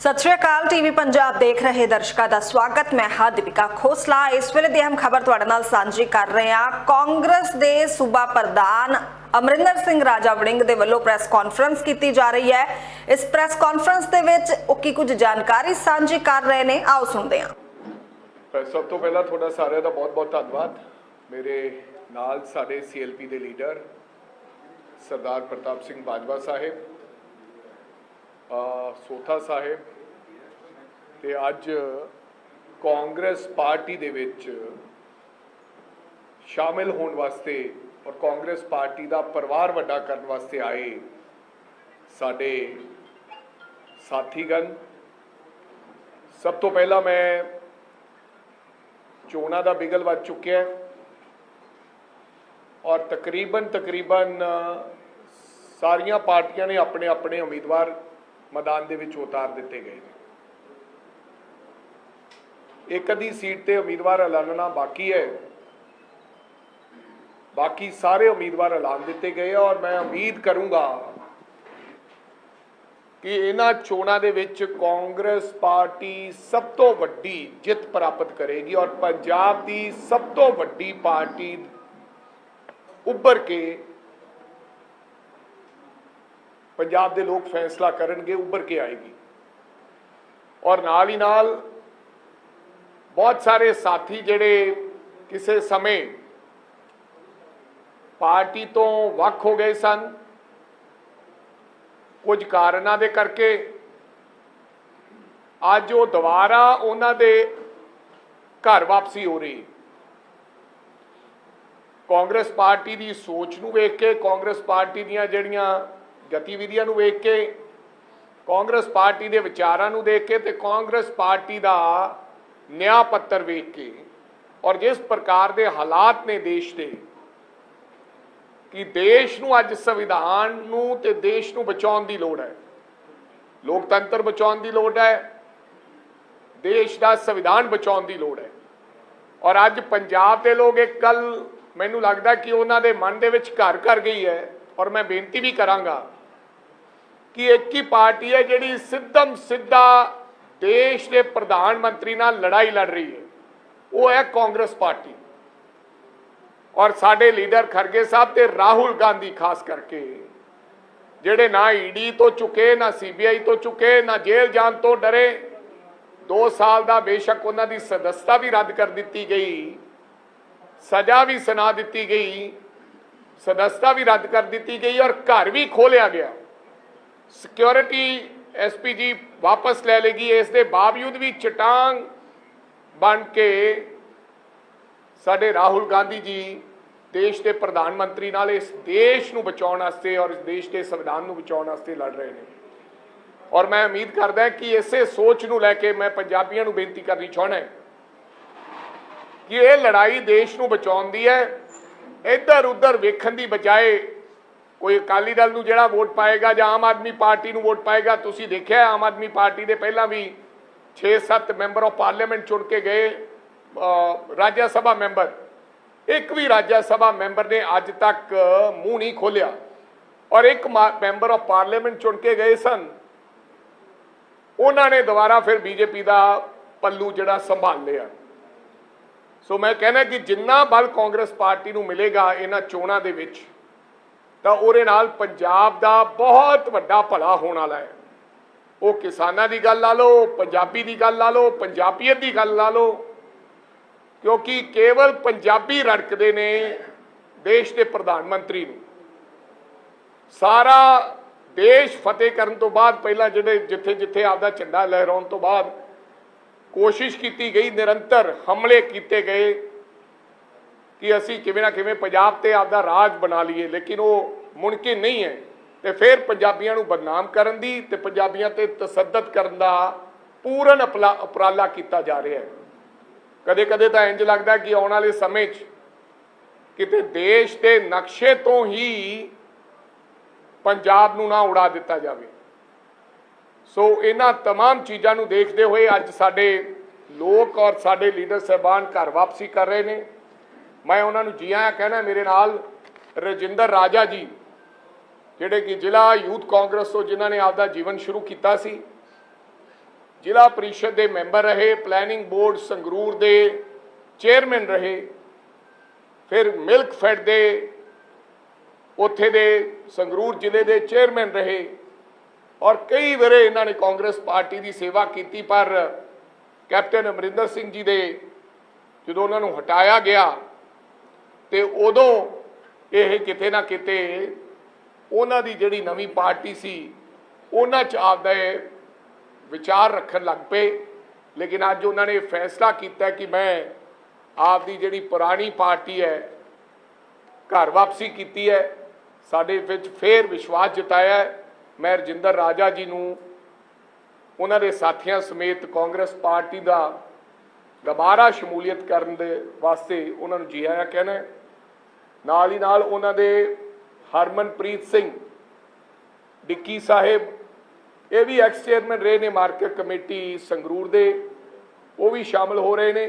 ਸਤਿ ਸ਼੍ਰੀ ਅਕਾਲ ਟੀਵੀ ਪੰਜਾਬ ਦੇਖ ਰਹੇ ਦਰਸ਼ਕਾਂ ਦਾ ਸਵਾਗਤ। ਮੈਂ ਹਾਂ ਦੀਪਿਕਾ ਖੋਸਲਾ। ਇਸ ਵੇਲੇ ਦੀ ਅਹਿਮ ਖਬਰ ਤੁਹਾਡੇ ਨਾਲ ਸਾਂਝੀ ਕਰ ਰਹੇ ਹਾਂ। ਕਾਂਗਰਸ ਦੇ ਸੂਬਾ ਪ੍ਰਧਾਨ ਅਮਰਿੰਦਰ ਸਿੰਘ ਰਾਜਾ ਵੜਿੰਗ ਦੇ ਵੱਲੋਂ ਪ੍ਰੈਸ ਕਾਨਫਰੰਸ ਕੀਤੀ ਜਾ ਰਹੀ ਹੈ। ਇਸ ਪ੍ਰੈਸ ਕਾਨਫਰੰਸ ਦੇ ਵਿੱਚ ਉਹ ਕੀ ਕੁਝ ਜਾਣਕਾਰੀ ਸਾਂਝੀ ਕਰ ਰਹੇ ਨੇ, ਆਓ ਸੁਣਦੇ ਹਾਂ। ਸਭ ਤੋਂ ਪਹਿਲਾਂ ਤੁਹਾਡਾ ਸਾਰਿਆਂ ਦਾ ਬਹੁਤ-ਬਹੁਤ ਧੰਨਵਾਦ। ਮੇਰੇ ਨਾਲ ਸਾਡੇ ਸੀਐਲਪੀ ਦੇ ਲੀਡਰ ਸਰਦਾਰ ਪ੍ਰਤਾਪ ਸਿੰਘ ਬਾਜਵਾ ਸਾਹਿਬ ਸੋਥਾ ਸਾਹਿਬ ਤੇ ਅੱਜ ਕਾਂਗਰਸ ਪਾਰਟੀ ਦੇ ਵਿੱਚ ਸ਼ਾਮਿਲ ਹੋਣ ਵਾਸਤੇ ਔਰ ਕਾਂਗਰਸ ਪਾਰਟੀ ਦਾ ਪਰਿਵਾਰ ਵੱਡਾ ਕਰਨ ਵਾਸਤੇ ਆਏ ਸਾਡੇ ਸਾਥੀਗਣ। ਸਭ ਤੋਂ ਪਹਿਲਾਂ ਮੈਂ ਚੋਣਾਂ ਦਾ ਬਿਗਲ ਵੱਜ ਚੁੱਕਿਆ ਔਰ ਤਕਰੀਬਨ ਤਕਰੀਬਨ ਸਾਰੀਆਂ ਪਾਰਟੀਆਂ ਨੇ ਆਪਣੇ ਆਪਣੇ ਉਮੀਦਵਾਰ ਮੈਦਾਨ ਦੇ ਵਿੱਚ ਉਤਾਰ ਦਿੱਤੇ ਗਏ ਨੇ। ਇੱਕ ਅੱਧੀ ਸੀਟ ਤੇ ਉਮੀਦਵਾਰ ਐਲਾਨਣਾ ਬਾਕੀ ਹੈ। ਬਾਕੀ ਸਾਰੇ ਉਮੀਦਵਾਰ ਐਲਾਨ ਦਿੱਤੇ ਗਏ ਔਰ ਮੈਂ ਉਮੀਦ ਕਰੂੰਗਾ ਕਿ ਇਹਨਾਂ ਚੋਣਾਂ ਦੇ ਵਿੱਚ ਕਾਂਗਰਸ ਪਾਰਟੀ ਸਭ ਤੋਂ ਵੱਡੀ ਜਿੱਤ ਪ੍ਰਾਪਤ ਕਰੇਗੀ ਔਰ ਪੰਜਾਬ ਦੀ ਸਭ ਤੋਂ ਵੱਡੀ ਪਾਰਟੀ ਉੱਭਰ ਕੇ ਪੰਜਾਬ ਦੇ ਲੋਕ ਫੈਸਲਾ ਕਰਨਗੇ, ਉੱਭਰ ਕੇ ਆਏਗੀ। ਔਰ ਨਾਲ ਹੀ ਨਾਲ ਬਹੁਤ ਸਾਰੇ ਸਾਥੀ ਜਿਹੜੇ ਕਿਸੇ ਸਮੇਂ ਪਾਰਟੀ ਤੋਂ ਵੱਖ ਹੋ ਗਏ ਸਨ, ਕੁਝ ਕਾਰਨਾਂ ਦੇ ਕਰਕੇ ਅੱਜ ਉਹ ਦੁਬਾਰਾ ਉਹਨਾਂ ਦੇ ਘਰ ਵਾਪਸੀ ਹੋ ਰਹੀ। ਕਾਂਗਰਸ ਪਾਰਟੀ ਦੀ ਸੋਚ ਨੂੰ ਵੇਖ ਕੇ ਕਾਂਗਰਸ ਪਾਰਟੀ ਦੀਆਂ ਜਿਹੜੀਆਂ ਗਤੀਵਿਧੀਆਂ ਨੂੰ ਵੇਖ ਕੇ, ਕਾਂਗਰਸ ਪਾਰਟੀ ਦੇ ਵਿਚਾਰਾਂ ਨੂੰ ਦੇਖ ਕੇ ਤੇ ਕਾਂਗਰਸ ਪਾਰਟੀ ਦਾ ਨਿਆਂ ਪੱਤਰ ਵੇਖ ਕੇ ਔਰ ਜਿਸ ਪ੍ਰਕਾਰ ਦੇ ਹਾਲਾਤ ਨੇ ਦੇਸ਼ ਦੇ, ਕਿ ਦੇਸ਼ ਨੂੰ ਅੱਜ ਸੰਵਿਧਾਨ ਨੂੰ ਤੇ ਦੇਸ਼ ਨੂੰ ਬਚਾਉਣ ਦੀ ਲੋੜ ਹੈ। ਲੋਕਤੰਤਰ ਬਚਾਉਣ ਦੀ ਲੋੜ ਹੈ, ਦੇਸ਼ ਦਾ ਸੰਵਿਧਾਨ ਬਚਾਉਣ ਦੀ ਲੋੜ ਹੈ। ਔਰ ਅੱਜ ਪੰਜਾਬ ਦੇ ਲੋਕ ਇੱਕ ਗੱਲ ਮੈਨੂੰ ਲੱਗਦਾ ਕਿ ਉਹਨਾਂ ਦੇ ਮਨ ਦੇ ਵਿੱਚ ਘਰ ਕਰ ਗਈ ਹੈ ਔਰ ਮੈਂ ਬੇਨਤੀ ਵੀ ਕਰਾਂਗਾ ਕਿ ਇੱਕ ਹੀ ਪਾਰਟੀ ਹੈ ਜਿਹੜੀ ਸਿੱਧਮ ਸਿੱਧਾ ਦੇਸ਼ ਦੇ ਪ੍ਰਧਾਨ ਮੰਤਰੀ ਨਾਲ ਲੜਾਈ ਲੜ ਰਹੀ ਹੈ। ਉਹ ਹੈ ਕਾਂਗਰਸ ਪਾਰਟੀ। ਔਰ ਸਾਡੇ ਲੀਡਰ ਖਰਗੇ ਸਾਹਿਬ ਤੇ ਰਾਹੁਲ ਗਾਂਧੀ ਖਾਸ ਕਰਕੇ, ਜਿਹੜੇ ਨਾ ਈਡੀ ਤੋਂ ਚੁੱਕੇ, ਨਾ ਸੀਬੀਆਈ ਤੋਂ ਚੁੱਕੇ, ਨਾ ਜੇਲ੍ਹ ਜਾਣ ਤੋਂ ਡਰੇ 2 ਸਾਲ ਦਾ ਬੇਸ਼ੱਕ ਉਹਨਾਂ ਦੀ ਸਦਸਤਾ ਵੀ ਰੱਦ ਕਰ ਦਿੱਤੀ ਗਈ, ਸਜ਼ਾ ਵੀ ਸੁਣਾ ਦਿੱਤੀ ਗਈ, ਸਦਸਤਾ ਵੀ ਰੱਦ ਕਰ ਦਿੱਤੀ ਗਈ ਔਰ ਘਰ ਵੀ ਖੋਲਿਆ ਗਿਆ। ਸਿਕਿਉਰਿਟੀ ਐਸਪੀਜੀ ਵਾਪਸ ਲੈ ਲੇਗੀ। ਇਸ ਦੇ ਬਾਵਜੂਦ ਵੀ ਚਟਾਂਗ ਬਣ ਕੇ ਸਾਡੇ ਰਾਹੁਲ ਗਾਂਧੀ ਜੀ ਦੇਸ਼ ਦੇ ਪ੍ਰਧਾਨ ਮੰਤਰੀ ਨਾਲ ਇਸ ਦੇਸ਼ ਨੂੰ ਬਚਾਉਣ ਵਾਸਤੇ ਔਰ ਇਸ ਦੇਸ਼ ਦੇ ਸੰਵਿਧਾਨ ਨੂੰ ਬਚਾਉਣ ਵਾਸਤੇ ਲੜ ਰਹੇ ਨੇ। ਔਰ ਮੈਂ ਉਮੀਦ ਕਰਦਾ ਕਿ ਇਸੇ ਸੋਚ ਨੂੰ ਲੈ ਕੇ ਮੈਂ ਪੰਜਾਬੀਆਂ ਨੂੰ ਬੇਨਤੀ ਕਰਨੀ ਚਾਹਣਾ ਕਿ ਇਹ ਲੜਾਈ ਦੇਸ਼ ਨੂੰ ਬਚਾਉਣ ਦੀ ਹੈ। ਇੱਧਰ ਉੱਧਰ ਵੇਖਣ ਦੀ ਬਜਾਏ ਕੋਈ ਅਕਾਲੀ ਦਲ ਨੂੰ ਜਿਹੜਾ ਵੋਟ ਪਾਏਗਾ ਜਾਂ ਆਮ ਆਦਮੀ ਪਾਰਟੀ ਨੂੰ ਵੋਟ ਪਾਏਗਾ, ਤੁਸੀਂ ਦੇਖਿਆ ਆਮ ਆਦਮੀ ਪਾਰਟੀ ਦੇ ਪਹਿਲਾਂ ਵੀ 6-7 ਮੈਂਬਰ ਆਫ ਪਾਰਲੀਮੈਂਟ ਚੁਣ ਕੇ ਗਏ ਰਾਜ ਸਭਾ ਮੈਂਬਰ। ਇੱਕ ਵੀ ਰਾਜ ਸਭਾ ਮੈਂਬਰ ਨੇ ਅੱਜ ਤੱਕ ਮੂੰਹ ਨਹੀਂ ਖੋਲਿਆ ਔਰ ਇੱਕ ਮੈਂਬਰ ਆਫ ਪਾਰਲੀਮੈਂਟ ਚੁਣ ਕੇ ਗਏ ਸਨ। ਉਹਨਾਂ ਨੇ ਦੁਬਾਰਾ ਫਿਰ ਬੀਜੇਪੀ ਦਾ ਪੱਲੂ ਜਿਹੜਾ ਸੰਭਾਲ ਲਿਆ। ਸੋ ਮੈਂ ਕਹਿੰਦਾ ਕਿ ਜਿੰਨਾ ਬਲ ਕਾਂਗਰਸ ਪਾਰਟੀ ਨੂੰ ਮਿਲੇਗਾ ਇਹਨਾਂ ਚੋਣਾਂ ਦੇ ਵਿੱਚ ਤਾਂ ਉਹਦੇ ਨਾਲ ਪੰਜਾਬ ਦਾ ਬਹੁਤ ਵੱਡਾ ਭਲਾ ਹੋਣ ਵਾਲਾ ਹੈ। ਉਹ ਕਿਸਾਨਾਂ ਦੀ ਗੱਲ ਲਾ ਲਓ, ਪੰਜਾਬੀ ਦੀ ਗੱਲ ਲਾ ਲਓ, ਪੰਜਾਬੀਅਤ ਦੀ ਗੱਲ ਲਾ ਲਓ, ਕਿਉਂਕਿ ਕੇਵਲ ਪੰਜਾਬੀ ਰੜਕਦੇ ਨੇ ਦੇਸ਼ ਦੇ ਪ੍ਰਧਾਨ ਮੰਤਰੀ ਨੂੰ। ਸਾਰਾ ਦੇਸ਼ ਫਤਿਹ ਕਰਨ ਤੋਂ ਬਾਅਦ ਪਹਿਲਾਂ ਜਿਹੜੇ ਜਿੱਥੇ ਜਿੱਥੇ ਆਪਦਾ ਝੰਡਾ ਲਹਿਰਾਉਣ ਤੋਂ ਬਾਅਦ ਕੋਸ਼ਿਸ਼ ਕੀਤੀ ਗਈ, ਨਿਰੰਤਰ ਹਮਲੇ ਕੀਤੇ ਗਏ। ਕਿ ਅਸੀਂ ਕਿਵੇਂ ਨਾ ਕਿਵੇਂ ਪੰਜਾਬ ਤੇ ਆਪਦਾ ਰਾਜ ਬਣਾ ਲਈਏ ਲੇਕਿਨ ਉਹ ਮੁਮਕਿਨ ਨਹੀਂ ਹੈ ਤੇ ਫਿਰ ਪੰਜਾਬੀਆਂ ਨੂੰ ਬਦਨਾਮ ਕਰਨ ਦੀ ਤੇ ਪੰਜਾਬੀਆਂ ਤੇ ਤਸੱਦਦ ਕਰਨ ਦਾ ਪੂਰਨ ਅਪਲਾ- ਉਪਰਾਲਾ ਕੀਤਾ ਜਾ ਰਿਹਾ ਹੈ ਕਦੇ ਕਦੇ ਤਾਂ ਇੰਜ ਲੱਗਦਾ ਕਿ ਆਉਣ ਵਾਲੇ ਸਮੇਂ 'ਚ ਕਿਤੇ ਦੇਸ਼ ਦੇ ਨਕਸ਼ੇ ਤੋਂ ਹੀ ਪੰਜਾਬ ਨੂੰ ਨਾ ਉਡਾ ਦਿੱਤਾ ਜਾਵੇ ਸੋ ਇਹਨਾਂ तमाम ਚੀਜ਼ਾਂ ਨੂੰ ਦੇਖਦੇ ਹੋਏ ਅੱਜ ਸਾਡੇ ਲੋਕ ਔਰ ਸਾਡੇ ਲੀਡਰ ਸਹਿਬਾਨ ਘਰ ਵਾਪਸੀ ਕਰ ਰਹੇ ਨੇ ਮੈਂ ਉਹਨਾਂ ਨੂੰ ਜੀ ਆਇਆਂ ਕਹਿਣਾ ਮੇਰੇ ਨਾਲ ਰਜਿੰਦਰ ਰਾਜਾ ਜੀ, ਜਿਹੜੇ ਕਿ ਜ਼ਿਲ੍ਹਾ ਯੂਥ ਕਾਂਗਰਸ ਤੋਂ ਜਿਨ੍ਹਾਂ ਨੇ ਆਪਦਾ ਜੀਵਨ ਸ਼ੁਰੂ ਕੀਤਾ ਸੀ, ਜ਼ਿਲ੍ਹਾ ਪ੍ਰੀਸ਼ਦ ਦੇ ਮੈਂਬਰ ਰਹੇ ਪਲੈਨਿੰਗ ਬੋਰਡ ਸੰਗਰੂਰ ਦੇ ਚੇਅਰਮੈਨ ਰਹੇ, ਫਿਰ ਮਿਲਕ ਫੈਡ ਦੇ ਉੱਥੇ ਦੇ ਸੰਗਰੂਰ ਜ਼ਿਲ੍ਹੇ ਦੇ ਚੇਅਰਮੈਨ ਰਹੇ ਔਰ ਕਈ ਵਾਰੇ ਇਹਨਾਂ ਨੇ ਕਾਂਗਰਸ ਪਾਰਟੀ ਦੀ ਸੇਵਾ ਕੀਤੀ ਪਰ ਕੈਪਟਨ ਅਮਰਿੰਦਰ ਸਿੰਘ ਜੀ ਦੇ ਜਦੋਂ ਉਹਨਾਂ ਨੂੰ ਹਟਾਇਆ ਗਿਆ ਤੇ ਉਦੋਂ ਇਹ ਕਿਤੇ ਨਾ ਕਿਤੇ ਉਹਨਾਂ ਦੀ ਜਿਹੜੀ ਨਵੀਂ ਪਾਰਟੀ ਸੀ, ਉਹਨਾਂ ਚ ਆਪਦਾ ਇਹ ਵਿਚਾਰ ਰੱਖਣ ਲੱਗ ਪਏ। ਲੇਕਿਨ ਅੱਜ ਉਹਨਾਂ ਨੇ ਫੈਸਲਾ ਕੀਤਾ ਕਿ ਮੈਂ ਆਪਦੀ ਜਿਹੜੀ ਪੁਰਾਣੀ ਪਾਰਟੀ ਹੈ, ਘਰ ਵਾਪਸੀ ਕੀਤੀ ਹੈ। ਸਾਡੇ ਵਿੱਚ ਫੇਰ ਵਿਸ਼ਵਾਸ ਜਤਾਇਆ ਮੈਂ ਰਜਿੰਦਰ ਰਾਜਾ ਜੀ ਨੂੰ, ਉਹਨਾਂ ਦੇ ਸਾਥੀਆਂ ਸਮੇਤ ਕਾਂਗਰਸ ਪਾਰਟੀ ਦਾ ਦੁਬਾਰਾ ਸ਼ਮੂਲੀਅਤ ਕਰਨ ਦੇ ਵਾਸਤੇ ਉਹਨਾਂ ਨੂੰ ਜੀ ਆਇਆਂ ਕਹਿਣਾ ਨਾਲ ਹੀ ਨਾਲ ਉਹਨਾਂ ਦੇ ਹਰਮਨਪ੍ਰੀਤ ਸਿੰਘ, ਡਿੱਕੀ ਸਾਹਿਬ, ਇਹ ਵੀ ਐਕਸ ਚੇਅਰਮੈਨ ਰਹੇ ਨੇ ਮਾਰਕੀਟ ਕਮੇਟੀ ਸੰਗਰੂਰ ਦੇ, ਉਹ ਵੀ ਸ਼ਾਮਲ ਹੋ ਰਹੇ ਨੇ।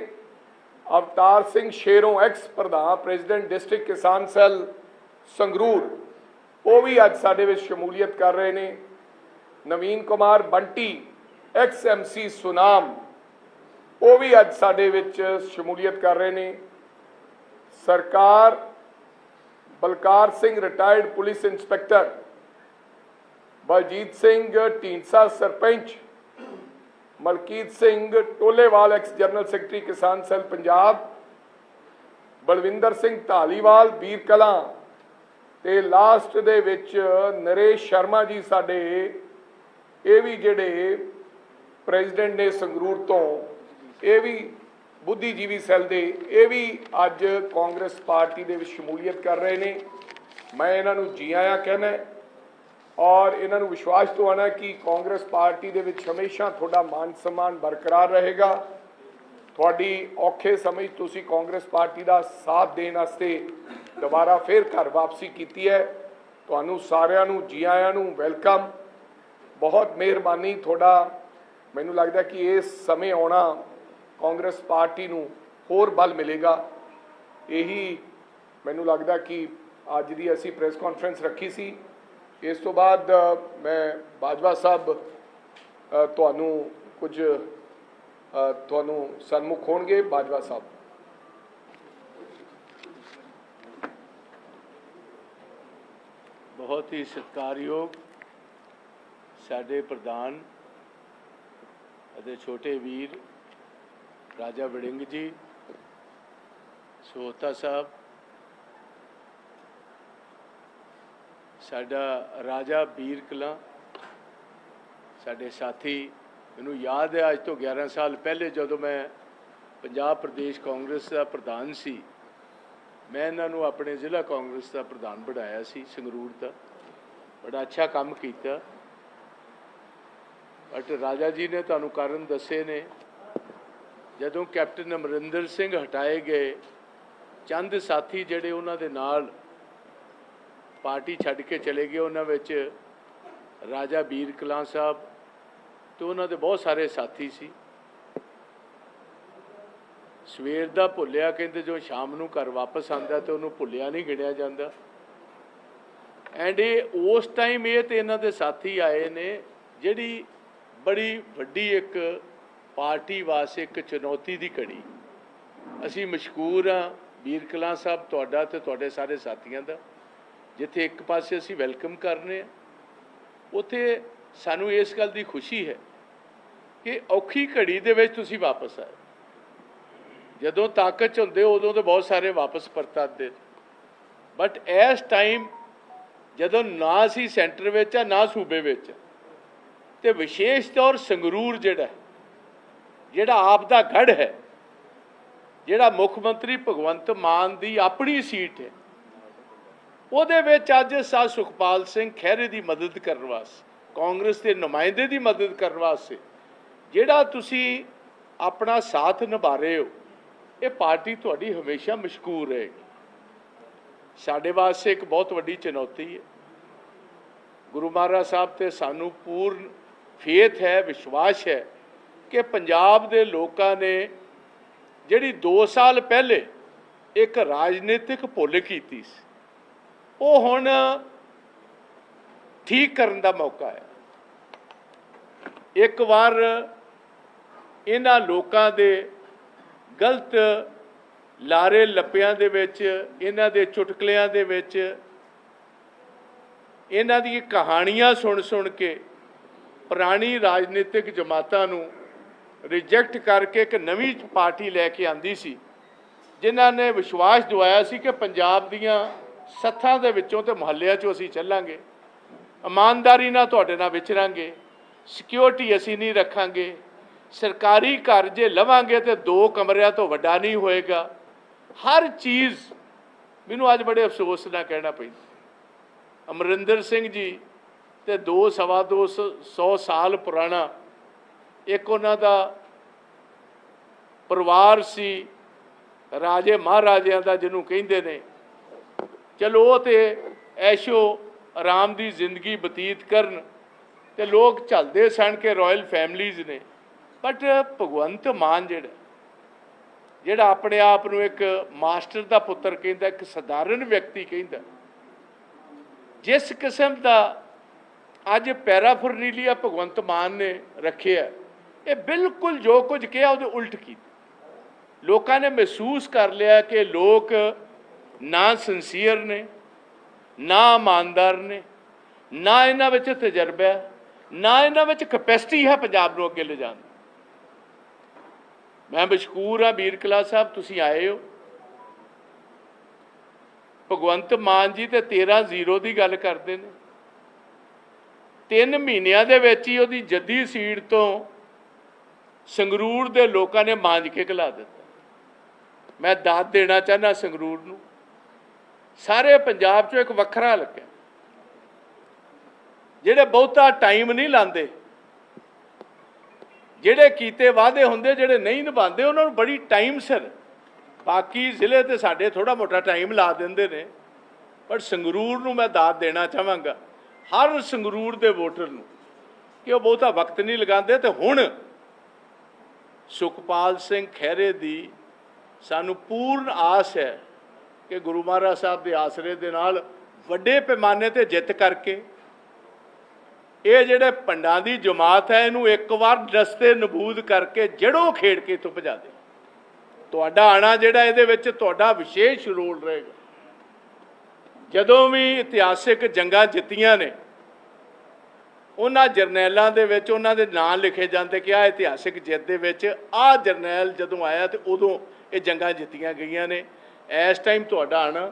ਅਵਤਾਰ ਸਿੰਘ ਸ਼ੇਰੋਂ ਐਕਸ ਪ੍ਰਧਾਨ ਪ੍ਰੈਜ਼ੀਡੈਂਟ ਡਿਸਟ੍ਰਿਕਟ ਕਿਸਾਨ ਸੈੱਲ ਸੰਗਰੂਰ, ਉਹ ਵੀ ਅੱਜ ਸਾਡੇ ਵਿੱਚ ਸ਼ਮੂਲੀਅਤ ਕਰ ਰਹੇ ਨੇ। ਨਵੀਨ ਕੁਮਾਰ ਬੰਟੀ ਐਕਸ ਐਮਸੀ ਸੁਨਾਮ, ਉਹ ਵੀ ਅੱਜ ਸਾਡੇ ਵਿੱਚ ਸ਼ਮੂਲੀਅਤ ਕਰ ਰਹੇ ਨੇ। ਸਰਕਾਰ Balkar Singh retired police inspector, Baljit Singh, Dhindsa sarpanch, Malkit Singh Tolewal ex general secretary ਕਿਸਾਨ ਸੈੱਲ ਪੰਜਾਬ, ਬਲਵਿੰਦਰ ਸਿੰਘ ਢਾਲੀਵਾਲ ਵੀਰ ਕਲਾਂ ਤੇ ਲਾਸਟ ਦੇ ਵਿੱਚ ਨਰੇਸ਼ ਸ਼ਰਮਾ ਜੀ ਸਾਡੇ, ਇਹ ਵੀ ਜਿਹੜੇ ਪ੍ਰੈਜ਼ੀਡੈਂਟ ਨੇ ਸੰਗਰੂਰ ਤੋਂ, ਇਹ ਵੀ ਬੁੱਧੀਜੀਵੀ ਸੈੱਲ ਦੇ ਇਹ ਵੀ ਅੱਜ ਕਾਂਗਰਸ ਪਾਰਟੀ ਦੇ ਵਿੱਚ ਸ਼ਮੂਲੀਅਤ ਕਰ ਰਹੇ ਨੇ। ਮੈਂ ਇਹਨਾਂ ਨੂੰ ਜੀ ਆਇਆਂ ਕਹਿੰਦਾ ਔਰ ਇਹਨਾਂ ਨੂੰ ਵਿਸ਼ਵਾਸ ਦਿਵਾਉਣਾ ਕਿ ਕਾਂਗਰਸ ਪਾਰਟੀ ਦੇ ਵਿੱਚ ਹਮੇਸ਼ਾ ਤੁਹਾਡਾ ਮਾਨ ਸਨਮਾਨ ਬਰਕਰਾਰ ਰਹੇਗਾ। ਤੁਹਾਡੀ ਔਖੇ ਸਮੇਂ 'ਚ ਤੁਸੀਂ ਕਾਂਗਰਸ ਪਾਰਟੀ ਦਾ ਸਾਥ ਦੇਣ ਵਾਸਤੇ ਦੁਬਾਰਾ ਫੇਰ ਘਰ ਵਾਪਸੀ ਕੀਤੀ ਹੈ। ਤੁਹਾਨੂੰ ਸਾਰਿਆਂ ਨੂੰ, ਜੀ ਆਇਆਂ ਨੂੰ ਵੈਲਕਮ। ਬਹੁਤ ਮਿਹਰਬਾਨੀ ਤੁਹਾਡਾ। ਮੈਨੂੰ ਲੱਗਦਾ ਕਿ ਇਸ ਸਮੇਂ ਆਉਣਾ ਕਾਂਗਰਸ ਪਾਰਟੀ ਨੂੰ ਹੋਰ ਬਲ ਮਿਲੇਗਾ। ਇਹੀ ਮੈਨੂੰ ਲੱਗਦਾ ਕਿ ਅੱਜ ਦੀ ਅਸੀਂ ਪ੍ਰੈਸ ਕਾਨਫਰੰਸ ਰੱਖੀ ਸੀ। ਇਸ ਤੋਂ ਬਾਅਦ ਮੈਂ ਬਾਜਵਾ ਸਾਹਿਬ ਤੁਹਾਨੂੰ ਕੁਝ ਤੁਹਾਨੂੰ ਸਨਮੁਖ ਹੋਣਗੇ। ਬਾਜਵਾ ਸਾਹਿਬ। ਬਹੁਤ ਹੀ ਸਤਿਕਾਰਯੋਗ ਸਾਡੇ ਪ੍ਰਧਾਨ ਅਤੇ ਛੋਟੇ ਵੀਰ ਰਾਜਾ ਵੜਿੰਗ ਜੀ ਸੋਹਤਾ ਸਾਹਿਬ ਸਾਡਾ ਰਾਜਾ ਬੀਰ ਕਲਾਂ ਸਾਡੇ ਸਾਥੀ ਮੈਨੂੰ ਯਾਦ ਹੈ ਅੱਜ ਤੋਂ 11 ਸਾਲ ਪਹਿਲੇ ਜਦੋਂ ਮੈਂ ਪੰਜਾਬ ਪ੍ਰਦੇਸ਼ ਕਾਂਗਰਸ ਦਾ ਪ੍ਰਧਾਨ ਸੀ ਮੈਂ ਇਹਨਾਂ ਨੂੰ ਆਪਣੇ ਜ਼ਿਲ੍ਹਾ ਕਾਂਗਰਸ ਦਾ ਪ੍ਰਧਾਨ ਬਣਾਇਆ ਸੀ ਸੰਗਰੂਰ ਦਾ ਬੜਾ ਅੱਛਾ ਕੰਮ ਕੀਤਾ ਬਟ ਰਾਜਾ ਜੀ ਨੇ ਤੁਹਾਨੂੰ ਕਾਰਨ ਦੱਸੇ ਨੇ ਜਦੋਂ ਕੈਪਟਨ ਅਮਰਿੰਦਰ ਸਿੰਘ ਹਟਾਏ ਗਏ, ਚੰਦ ਸਾਥੀ ਜਿਹੜੇ ਉਹਨਾਂ ਦੇ ਨਾਲ ਪਾਰਟੀ ਛੱਡ ਕੇ ਚਲੇ ਗਏ, ਉਹਨਾਂ ਵਿੱਚ ਰਾਜਾ ਵੀਰ ਕਲਾਂ ਸਾਹਿਬ ਤੇ ਉਹਨਾਂ ਦੇ ਬਹੁਤ ਸਾਰੇ ਸਾਥੀ ਸੀ। ਸਵੇਰ ਦਾ ਭੁੱਲਿਆ, ਕਹਿੰਦੇ ਜੋ ਸ਼ਾਮ ਨੂੰ ਘਰ ਵਾਪਸ ਆਂਦਾ ਤੇ ਉਹਨੂੰ ਭੁੱਲਿਆ ਨਹੀਂ ਗਿਣਿਆ ਜਾਂਦਾ। ਐਂਡ ਇਹ ਉਸ ਟਾਈਮ ਇਹ ਤੇ ਇਹਨਾਂ ਦੇ ਸਾਥੀ ਆਏ ਨੇ, ਜਿਹੜੀ ਬੜੀ ਵੱਡੀ ਇੱਕ ਪਾਰਟੀ ਵਾਸਤੇ ਇੱਕ ਚੁਣੌਤੀ ਦੀ ਘੜੀ। ਅਸੀਂ ਮਸ਼ਕੂਰ ਹਾਂ ਵੀਰ ਕਲਾਂ ਸਾਹਿਬ ਤੁਹਾਡਾ ਤੇ ਤੁਹਾਡੇ ਸਾਰੇ ਸਾਥੀਆਂ ਦਾ। ਜਿੱਥੇ ਇੱਕ ਪਾਸੇ ਅਸੀਂ ਵੈਲਕਮ ਕਰਨੇ ਆ। ਉੱਥੇ ਸਾਨੂੰ ਇਸ ਗੱਲ ਦੀ ਖੁਸ਼ੀ ਹੈ ਕਿ ਔਖੀ ਘੜੀ ਦੇ ਵਿੱਚ ਤੁਸੀਂ ਵਾਪਸ ਆਏ। ਜਦੋਂ ਤਾਕਤ ਚ ਹੁੰਦੇ, ਉਦੋਂ ਤਾਂ ਬਹੁਤ ਸਾਰੇ ਵਾਪਸ ਪਰਤਾਦੇ ਬਟ ਇਸ ਟਾਈਮ ਜਦੋਂ ਨਾ ਸੀ ਸੈਂਟਰ ਵਿੱਚ ਆ, ਨਾ ਸੂਬੇ ਵਿੱਚ ਤੇ ਵਿਸ਼ੇਸ਼ ਤੌਰ ਸੰਗਰੂਰ ਜਿਹੜਾ ਜਿਹੜਾ ਆਪ ਦਾ ਗੜ ਹੈ, ਜਿਹੜਾ ਮੁੱਖ ਮੰਤਰੀ ਭਗਵੰਤ ਮਾਨ ਦੀ ਆਪਣੀ ਸੀਟ ਹੈ, ਉਹਦੇ ਵਿੱਚ ਅੱਜ ਸਾ ਸੁਖਪਾਲ ਸਿੰਘ ਖਹਿਰੇ ਦੀ ਮਦਦ ਕਰਨ ਵਾਸਤੇ, ਕਾਂਗਰਸ ਦੇ ਨੁਮਾਇੰਦੇ ਦੀ ਮਦਦ ਕਰਨ ਵਾਸਤੇ, ਜਿਹੜਾ ਤੁਸੀਂ ਆਪਣਾ ਸਾਥ ਨਿਭਾ ਰਹੇ ਹੋ, ਇਹ ਪਾਰਟੀ ਤੁਹਾਡੀ ਹਮੇਸ਼ਾ ਮਸ਼ਕੂਰ ਰਹੇਗੀ। ਸਾਡੇ ਵਾਸਤੇ ਇੱਕ ਬਹੁਤ ਵੱਡੀ ਚੁਣੌਤੀ ਹੈ। ਗੁਰੂ ਮਹਾਰਾਜ ਸਾਹਿਬ ਤੇ ਸਾਨੂੰ ਪੂਰਨ ਫੇਥ ਹੈ, ਵਿਸ਼ਵਾਸ ਹੈ ਕਿ ਪੰਜਾਬ ਦੇ ਲੋਕਾਂ ਨੇ ਜਿਹੜੀ 2 ਸਾਲ ਪਹਿਲੇ ਇੱਕ ਰਾਜਨੀਤਿਕ ਭੁੱਲ ਕੀਤੀ ਸੀ, ਉਹ ਹੁਣ ਠੀਕ ਕਰਨ ਦਾ ਮੌਕਾ ਹੈ। ਇੱਕ ਵਾਰ ਇਹਨਾਂ ਲੋਕਾਂ ਦੇ ਗਲਤ ਲਾਰੇ ਲੱਪਿਆਂ ਦੇ ਵਿੱਚ, ਇਹਨਾਂ ਦੇ ਚੁਟਕਲਿਆਂ ਦੇ ਵਿੱਚ, ਇਹਨਾਂ ਦੀ ਕਹਾਣੀਆਂ ਸੁਣ ਸੁਣ ਕੇ ਪੁਰਾਣੀ ਰਾਜਨੀਤਿਕ ਜਮਾਤਾਂ ਨੂੰ ਰਿਜੈਕਟ ਕਰਕੇ ਇੱਕ ਨਵੀਂ ਪਾਰਟੀ ਲੈ ਕੇ ਆਂਦੀ ਸੀ, ਜਿਨ੍ਹਾਂ ਨੇ ਵਿਸ਼ਵਾਸ ਦਿਵਾਇਆ ਸੀ ਕਿ ਪੰਜਾਬ ਦੀਆਂ ਸੱਥਾਂ ਦੇ ਵਿੱਚੋਂ ਤੇ ਮੁਹੱਲਿਆਂ 'ਚੋਂ ਅਸੀਂ ਚੱਲਾਂਗੇ। ਇਮਾਨਦਾਰੀ ਨਾਲ ਤੁਹਾਡੇ ਨਾਲ ਵਿਚਰਾਂਗੇ ਸਿਕਿਉਰਿਟੀ ਅਸੀਂ ਨਹੀਂ ਰੱਖਾਂਗੇ, ਸਰਕਾਰੀ ਘਰ ਜੇ ਲਵਾਂਗੇ ਤੇ ਦੋ ਕਮਰਿਆਂ ਤੋਂ ਵੱਡਾ ਨਹੀਂ ਹੋਏਗਾ। ਹਰ ਚੀਜ਼ ਮੈਨੂੰ ਅੱਜ ਬੜੇ ਅਫਸੋਸ ਨਾਲ ਕਹਿਣਾ ਪੈਂਦਾ। ਅਮਰਿੰਦਰ ਸਿੰਘ ਜੀ ਤੇ ਦੋ ਸਵਾ ਦੋ ਸ- ਸੌ ਸਾਲ ਪੁਰਾਣਾ ਇੱਕ ਉਹਨਾਂ ਦਾ ਪਰਿਵਾਰ ਸੀ, ਰਾਜੇ ਮਹਾਰਾਜਿਆਂ ਦਾ ਜਿਹਨੂੰ ਕਹਿੰਦੇ ਨੇ। ਚਲੋ ਉਹ ਤੇ ਐਸ਼ੋ ਆਰਾਮ ਦੀ ਜ਼ਿੰਦਗੀ ਬਤੀਤ ਕਰਨ ਤੇ ਲੋਕ ਝਲਦੇ ਸਨ ਕਿ ਰਾਇਲ ਫੈਮਲੀਜ਼ ਨੇ। ਬਟ ਭਗਵੰਤ ਮਾਨ ਜਿਹੜਾ ਜਿਹੜਾ ਆਪਣੇ ਆਪ ਨੂੰ ਇੱਕ ਮਾਸਟਰ ਦਾ ਪੁੱਤਰ ਕਹਿੰਦਾ, ਇੱਕ ਸਧਾਰਨ ਵਿਅਕਤੀ ਕਹਿੰਦਾ, ਜਿਸ ਕਿਸਮ ਦਾ ਅੱਜ ਪੈਰਾਫਰਨੀਲੀਆ ਭਗਵੰਤ ਮਾਨ ਨੇ ਰੱਖਿਆ ਇਹ ਬਿਲਕੁਲ ਜੋ ਕੁਝ ਕਿਹਾ ਉਹਦੇ ਉਲਟ ਕੀਤਾ। ਲੋਕਾਂ ਨੇ ਮਹਿਸੂਸ ਕਰ ਲਿਆ ਕਿ ਲੋਕ ਨਾ ਸਿੰਸੀਅਰ ਨੇ, ਨਾ ਇਮਾਨਦਾਰ ਨੇ, ਨਾ ਇਹਨਾਂ ਵਿੱਚ ਤਜਰਬਾ ਨਾ ਇਹਨਾਂ ਵਿੱਚ ਕਪੈਸਿਟੀ ਹੈ ਪੰਜਾਬ ਨੂੰ ਅੱਗੇ ਲਿਜਾਣ ਮੈਂ ਮਸ਼ਕੂਰ ਹਾਂ ਵੀਰ ਕਲਾ ਸਾਹਿਬ, ਤੁਸੀਂ ਆਏ ਹੋ। ਭਗਵੰਤ ਮਾਨ ਜੀ ਤੇ 13 ਜ਼ੀਰੋ ਦੀ ਗੱਲ ਕਰਦੇ ਨੇ। ਤਿੰਨ ਮਹੀਨਿਆਂ ਦੇ ਵਿੱਚ ਹੀ ਉਹਦੀ ਜੱਦੀ ਸੀਟ ਤੋਂ ਸੰਗਰੂਰ ਦੇ ਲੋਕਾਂ ਨੇ ਮਾਂਜ ਕੇ ਖਿਲਾ ਦਿੱਤਾ। ਮੈਂ ਦਾਤ ਦੇਣਾ ਚਾਹੁੰਦਾ ਸੰਗਰੂਰ ਨੂੰ, ਸਾਰੇ ਪੰਜਾਬ 'ਚੋਂ ਇੱਕ ਵੱਖਰਾ ਲੱਗਿਆ। ਜਿਹੜੇ ਬਹੁਤਾ ਟਾਈਮ ਨਹੀਂ ਲਾਉਂਦੇ ਜਿਹੜੇ ਕੀਤੇ ਵਾਅਦੇ ਹੁੰਦੇ, ਜਿਹੜੇ ਨਹੀਂ ਨਿਭਾਉਂਦੇ, ਉਹਨਾਂ ਨੂੰ ਬੜੀ ਟਾਈਮ ਸਿਰ। ਬਾਕੀ ਜ਼ਿਲ੍ਹੇ ਤੇ ਸਾਡੇ ਥੋੜਾ ਮੋਟਾ ਟਾਈਮ ਲਾ ਦਿੰਦੇ ਨੇ, ਪਰ ਸੰਗਰੂਰ ਨੂੰ ਮੈਂ ਦਾਤ ਦੇਣਾ ਚਾਹਾਂਗਾ, ਹਰ ਸੰਗਰੂਰ ਦੇ ਵੋਟਰ ਨੂੰ, ਕਿ ਉਹ ਬਹੁਤਾ ਵਕਤ ਨਹੀਂ ਲਗਾਉਂਦੇ ਤੇ ਹੁਣ ਸੁਖਪਾਲ ਸਿੰਘ ਖਹਿਰੇ ਦੀ ਸਾਨੂੰ ਪੂਰਨ ਆਸ ਹੈ ਕਿ ਗੁਰੂ ਮਹਾਰਾਜ ਸਾਹਿਬ ਦੇ ਆਸਰੇ ਦੇ ਨਾਲ ਵੱਡੇ ਪੈਮਾਨੇ ਤੇ ਜਿੱਤ ਕਰਕੇ ਇਹ ਜਿਹੜੇ ਪੰਡਾਂ ਦੀ ਜਮਾਤ ਹੈ, ਇਹਨੂੰ ਇੱਕ ਵਾਰ ਰਸਤੇ ਨਬੂਦ ਕਰਕੇ ਜੜੋਂ ਖੇਡ ਕੇ ਇੱਥੋਂ ਭਜਾ ਦੇ। ਤੁਹਾਡਾ ਆਣਾ ਜਿਹੜਾ ਇਹਦੇ ਵਿੱਚ ਤੁਹਾਡਾ ਵਿਸ਼ੇਸ਼ ਰੋਲ ਰਹੇਗਾ। ਜਦੋਂ ਵੀ ਇਤਿਹਾਸਿਕ ਜੰਗਾਂ ਜਿੱਤੀਆਂ ਨੇ ਉਹਨਾਂ ਜਰਨੈਲਾਂ ਦੇ ਵਿੱਚ ਉਹਨਾਂ ਦੇ ਨਾਂ ਲਿਖੇ ਜਾਂਦੇ ਕਿ ਆ ਇਤਿਹਾਸਿਕ ਜਿੱਤ ਦੇ ਵਿੱਚ ਆ ਜਰਨੈਲ ਜਦੋਂ ਆਇਆ ਤੇ ਉਦੋਂ ਇਹ ਜੰਗਾਂ ਜਿੱਤੀਆਂ ਗਈਆਂ ਨੇ। ਇਸ ਟਾਈਮ ਤੁਹਾਡਾ ਆਣਾ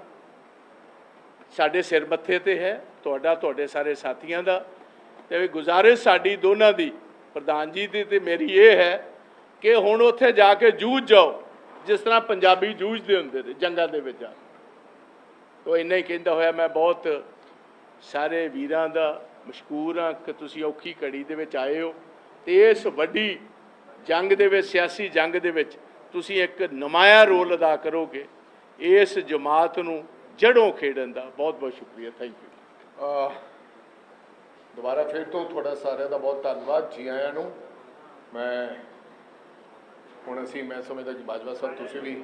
ਸਾਡੇ ਸਿਰ ਮੱਥੇ ਤੇ ਹੈ, ਤੁਹਾਡਾ, ਤੁਹਾਡੇ ਸਾਰੇ ਸਾਥੀਆਂ ਦਾ। ਤੇ ਵੀ ਗੁਜ਼ਾਰਿਸ਼ ਸਾਡੀ ਦੋਨਾਂ ਦੀ, ਪ੍ਰਧਾਨ ਜੀ ਦੀ ਤੇ ਮੇਰੀ ਇਹ ਹੈ ਕਿ ਹੁਣ ਉੱਥੇ ਜਾ ਕੇ ਜੂਝ ਜਾਓ, ਜਿਸ ਤਰ੍ਹਾਂ ਪੰਜਾਬੀ ਜੂਝਦੇ ਹੁੰਦੇ ਨੇ, ਜੰਗਾਂ ਦੇ ਵਿੱਚ ਜਾ ਇੰਨਾ ਹੀ ਕਹਿੰਦਾ ਹੋਇਆ, ਮੈਂ ਬਹੁਤ ਸਾਰੇ ਵੀਰਾਂ ਦਾ ਮਸ਼ਕੂਰ ਹਾਂ ਕਿ ਤੁਸੀਂ ਔਖੀ ਘੜੀ ਦੇ ਵਿੱਚ ਆਏ ਹੋ ਤੇ ਇਸ ਵੱਡੀ ਜੰਗ ਦੇ ਵਿੱਚ, ਸਿਆਸੀ ਜੰਗ ਦੇ ਵਿੱਚ ਤੁਸੀਂ ਇੱਕ ਨਮਾਇਆ ਰੋਲ ਅਦਾ ਕਰੋਗੇ। ਇਸ ਜਮਾਤ ਨੂੰ ਜੜੋਂ ਖੇਡਣ ਦਾ ਬਹੁਤ ਬਹੁਤ ਸ਼ੁਕਰੀਆ। ਥੈਂਕ ਯੂ ਦੁਬਾਰਾ ਫਿਰ ਤੋਂ ਤੁਹਾਡਾ ਸਾਰਿਆਂ ਦਾ ਬਹੁਤ ਧੰਨਵਾਦ। ਜੀ ਆਇਆਂ ਨੂੰ। ਮੈਂ ਹੁਣ ਅਸੀਂ, ਮੈਂ ਸਮਝਦਾ ਜੀ ਬਾਜਵਾ ਸਾਹਿਬ, ਤੁਸੀਂ ਵੀ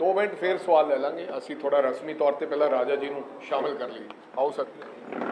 2 ਮਿੰਟ ਫਿਰ ਸਵਾਲ ਲੈ ਲਾਂਗੇ। ਅਸੀਂ ਥੋੜਾ ਰਸਮੀ ਤੌਰ ਤੇ ਪਹਿਲਾਂ ਰਾਜਾ ਜੀ ਨੂੰ ਸ਼ਾਮਿਲ ਕਰ ਲਈਏ। ਆਓ ਸਕਦੇ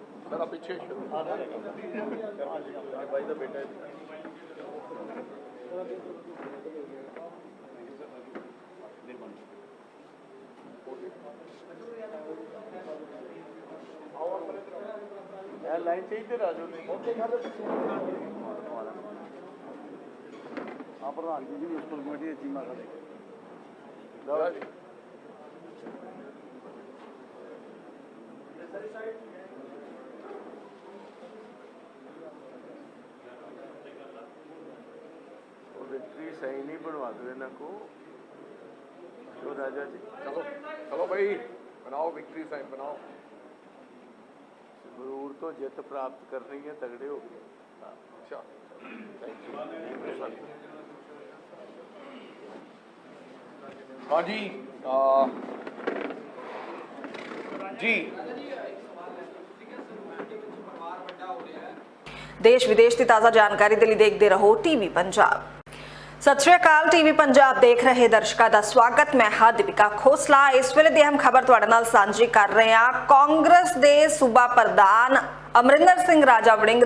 ਜ਼ਰਾ ਪਿੱਛੇ ਸ਼ੁਰੂ। ਬਾਈ ਦਾ ਬੇਟਾ ਹੈ ਇਹ ਲਾਈਨ ਤੇ ਇੱਧਰ ਆ ਜਾਓ ਆ ਪ੍ਰਧਾਨ ਜੀ ਜੀ ਮਿਊਨਿਸਪਲ ਕਮੇਟੀ ਦੇ ਚੀਮਾ ਸਾਡੇ ਲਓ ਜੀ। ਉਹ ਵਿਕਟਰੀ ਸਹੀ ਨਹੀਂ ਬਣਵਾ ਦੇ ਨਾ ਕੋ ਜੋ ਰਾਜਾ ਜੀ ਚਲੋ ਚਲੋ ਭਾਈ ਬਣਾਓ ਵਿਕਟਰੀ ਸਾਈਨ ਬਣਾਓ ਗੁਰੂਰ ਤੋਂ ਜਿੱਤ ਪ੍ਰਾਪਤ ਕਰਨੀ ਹੈ ਤਗੜੇ ਹੋ ਕੇ ਅੱਛਾ ਥੈਂਕ ਯੂ ਹਾਂਜੀ ਅਹ, ਜੀ ਦੇਸ਼ ਵਿਦੇਸ਼ ਦੀ ਤਾਜ਼ਾ ਜਾਣਕਾਰੀ ਦੇ ਲਈ ਸਤਿ ਸ਼੍ਰੀ ਅਕਾਲ ਟੀਵੀ ਪੰਜਾਬ ਦੇਖ ਰਹੇ ਦਰਸ਼ਕਾਂ ਦਾ ਸਵਾਗਤ। ਮੈਂ ਹਾਂ ਦੀਪਿਕਾ ਖੋਸਲਾ। ਇਸ ਵੇਲੇ ਦੀ ਅਹਿਮ ਖਬਰ ਤੁਹਾਡੇ ਨਾਲ ਸਾਂਝੀ ਕਰ ਰਹੇ ਹਾਂ। ਕਾਂਗਰਸ ਦੇ ਸੂਬਾ ਪ੍ਰਧਾਨ ਅਮਰਿੰਦਰ ਸਿੰਘ ਰਾਜਾ ਵੜਿੰਗ